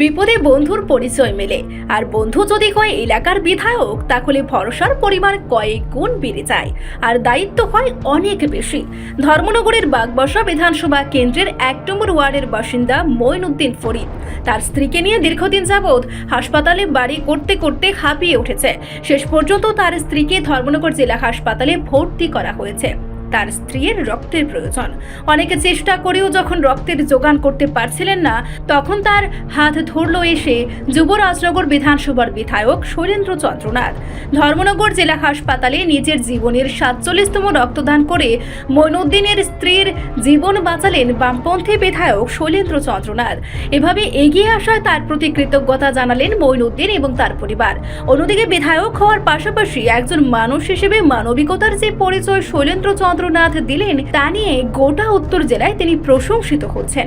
বিপদে বন্ধুর পরিচয় মেলে। আর বন্ধু যদি হয় এলাকার বিধায়ক, তাহলে ভরসার পরিমাণ কয়েক গুণ বেড়ে যায়। আর দায়িত্ব হয় অনেক বেশি। ধর্মনগরের বাগবসা বিধানসভা কেন্দ্রের এক নম্বর ওয়ার্ডের বাসিন্দা মঈনুদ্দিন ফরিদ। তার স্ত্রীকে নিয়ে দীর্ঘদিন যাবৎ হাসপাতালে বাড়ি করতে করতে হাঁপিয়ে উঠেছে। শেষ পর্যন্ত তার স্ত্রীকে ধর্মনগর জেলা হাসপাতালে ভর্তি করা হয়েছে। তার স্ত্রীর রক্তের প্রয়োজন। অনেকে চেষ্টা করেও যখন রক্তের যোগান করতে পারছিলেন না, তখন তার হাত ধরল এসে যুবরাজনগর বিধানসভার বিধায়ক শৈলেন্দ্র চন্দ্রনাথ। ধর্মনগর জেলা হাসপাতালে নিজের জীবনের সাতচল্লিশতম রক্তদান করে মইনুদ্দিনের স্ত্রীর জীবন বাঁচালেন বামপন্থী বিধায়ক শৈলেন্দ্র চন্দ্রনাথ। এভাবে এগিয়ে আসায় তার প্রতি কৃতজ্ঞতা জানালেন মইনুদ্দিন এবং তার পরিবার। অন্যদিকে বিধায়ক হওয়ার পাশাপাশি একজন মানুষ হিসেবে মানবিকতার যে পরিচয় শৈলেন্দ্র চন্দ্রনাথ দিলেন, তা নিয়ে গোটা উত্তর জেলায় তিনি প্রশংসিত হচ্ছেন।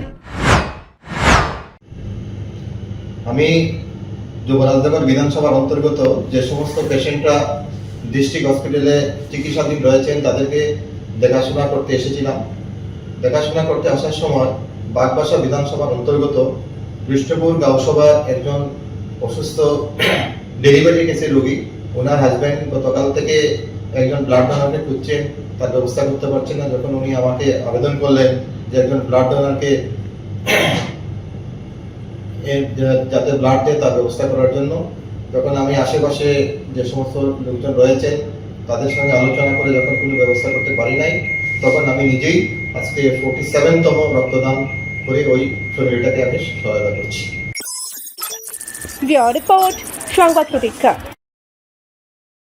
আমি যুবরাজনগর বিধানসভার অন্তর্গত যে সমস্ত পেশেন্টরা ডিস্ট্রিক্ট হসপিটালে চিকিৎসাধীন রয়েছেন, তাদেরকে দেখাশোনা করতে এসেছিলাম। দেখাশোনা করতে আসার সময় বাগবাসা বিধানসভার অন্তর্গত কৃষ্ণপুর গাঁওসভার একজন অসুস্থ ডেলিভারি কেসের রোগী, ওনার হাজব্যান্ড গতকাল থেকে একজন ব্লাড ডোনারকে খুঁজছেন। তার ব্যবস্থা করতে পারছেন না। যখন উনি আমাকে আবেদন করলেন যে একজন ব্লাড ডোনারকে যাতে ব্লাড দেয় তার ব্যবস্থা করার জন্য, যখন আমি আশেপাশে যে সমস্ত লোকজন রয়েছেন তাদের সঙ্গে আলোচনা করে যখন কোনো ব্যবস্থা করতে পারি নাই, তখন আমি নিজেই আজকে ফোর্টি সেভেনতম রক্তদান করে ওই ফ্যামিলিটাকে আমি সহায়তা করছি। রিপোর্ট, সংবাদ প্রতীক্ষা।